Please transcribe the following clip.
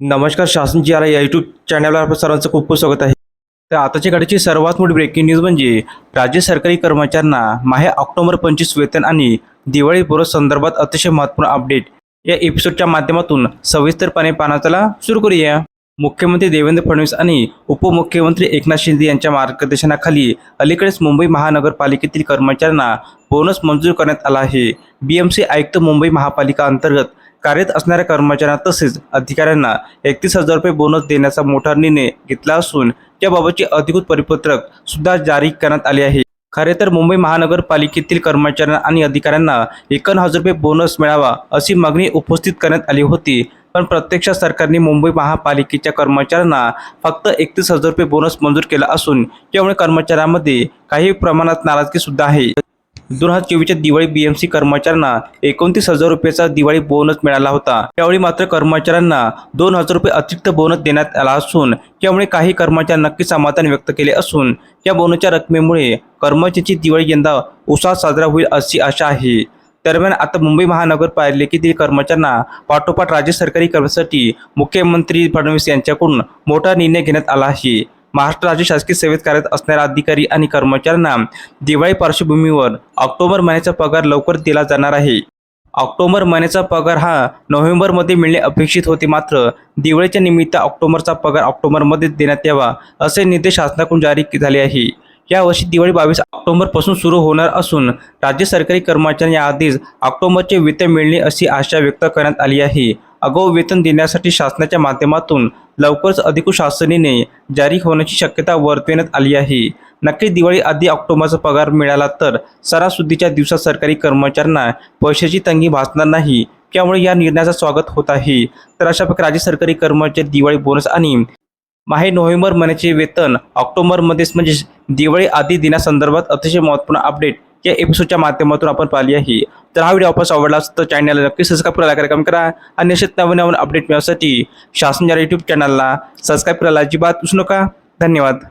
नमस्कार शासन जी आर या यूट्यूब चॅनलवर आपलं सर्वांचं खूप खूप स्वागत आहे. तर आताच्या घडीची सर्वात मोठी ब्रेकिंग न्यूज म्हणजे राज्य सरकारी कर्मचाऱ्यांना माहे ऑक्टोबर पंचवीस वेतन आणि दिवाळी संदर्भात अतिशय महत्त्वपूर्ण अपडेट या एपिसोडच्या माध्यमातून सविस्तरपणे पाहण्याला सुरू करूया. मुख्यमंत्री देवेंद्र फडणवीस आणि उपमुख्यमंत्री एकनाथ शिंदे यांच्या मार्गदर्शनाखाली अलीकडेच मुंबई महानगरपालिकेतील कर्मचाऱ्यांना बोनस मंजूर करण्यात आला आहे. बीएमसी आयुक्त मुंबई महापालिका अंतर्गत कार्यरत असणाऱ्या कर्मचाऱ्यांना तसेच अधिकाऱ्यांना एकतीस हजार रुपये बोनस देण्याचा मोठा निर्णय घेतला असून याबाबतचे अधिकृत परिपत्रक सुद्धा जारी करण्यात आले आहे. खरे तर मुंबई महानगरपालिकेतील कर्मचाऱ्यांना आणि अधिकाऱ्यांना एकावन्न हजार रुपये बोनस मिळावा अशी मागणी उपस्थित करण्यात आली होती. पण प्रत्यक्षात सरकारने मुंबई महापालिकेच्या कर्मचाऱ्यांना फक्त एकतीस हजार रुपये बोनस मंजूर केला असून त्यामुळे कर्मचाऱ्यांमध्ये काही प्रमाणात नाराजगी सुद्धा आहे. दोन हजार चोवीसच्या दिवाळी बीएमसी कर्मचाऱ्यांना एकोणतीस हजार रुपयाचा दिवाळी बोनस मिळाला होता. त्यावेळी मात्र कर्मचाऱ्यांना दोन हजार रुपये अतिरिक्त बोनस देण्यात आला असून त्यामुळे काही कर्मचारी नक्की समाधान व्यक्त केले असून या बोनसच्या रकमेमुळे कर्मचाऱ्यांची दिवाळी यंदा उत्साहात साजरा होईल अशी आशा आहे. दरम्यान आता मुंबई महानगरपालिकेतील कर्मचाऱ्यांना पाठोपाठ राज्य सरकारी कर्मचाऱ्यांसाठी मुख्यमंत्री फडणवीस यांच्याकडून मोठा निर्णय घेण्यात आला आहे. महाराष्ट्र राज्य शासकीय सेवेत कार्यरत असणाऱ्या अधिकारी आणि कर्मचाऱ्यांना दिवाळी पार्श्वभूमीवर ऑक्टोबर महिन्याचा पगार लवकर दिला जाणार आहे. ऑक्टोबर महिन्याचा पगार हा नोव्हेंबरमध्ये मिळणे अपेक्षित होते मात्र दिवाळीच्या निमित्त ऑक्टोबरचा पगार ऑक्टोबरमध्ये देण्यात यावा असे निर्देश शासनाकडून जारी झाले आहे. यावर्षी दिवाळी बावीस ऑक्टोबरपासून सुरू होणार असून राज्य सरकारी कर्मचाऱ्यांना याआधीच ऑक्टोबरचे वेतन मिळणे अशी आशा व्यक्त करण्यात आली आहे. आगाऊ वेतन देण्यासाठी शासनाच्या माध्यमातून लवकरच अधिकृत शासनेने जारी होण्याची शक्यता वर्तविण्यात आली आहे. नक्कीच दिवाळी आधी ऑक्टोबरचा पगार मिळाला तर सणासुदीच्या दिवसात सरकारी कर्मचाऱ्यांना पैशाची तंगी भासणार नाही. त्यामुळे या निर्णयाचं स्वागत होत आहे. तर अशा प्रकारे राज्य सरकारी कर्मचारी दिवाळी बोनस आणि माहे नोव्हेंबर महिन्याचे वेतन ऑक्टोबरमध्येच म्हणजे दिवाळी आधी दिनासंदर्भात अतिशय महत्त्वपूर्ण अपडेट या एपिसोडच्या माध्यमातून आपण पाहिली आहे. तर हा व्हिडिओ आपण आवडला असेल तर चॅनलला नक्की सबस्क्राईब करायला कार्यक्रम करा. आणि निश्चित नवीन नवीन अपडेट मिळवण्यासाठी शासन या यूट्यूब चॅनलला सबस्क्राईब करायला अजिबात विसरू नका. धन्यवाद.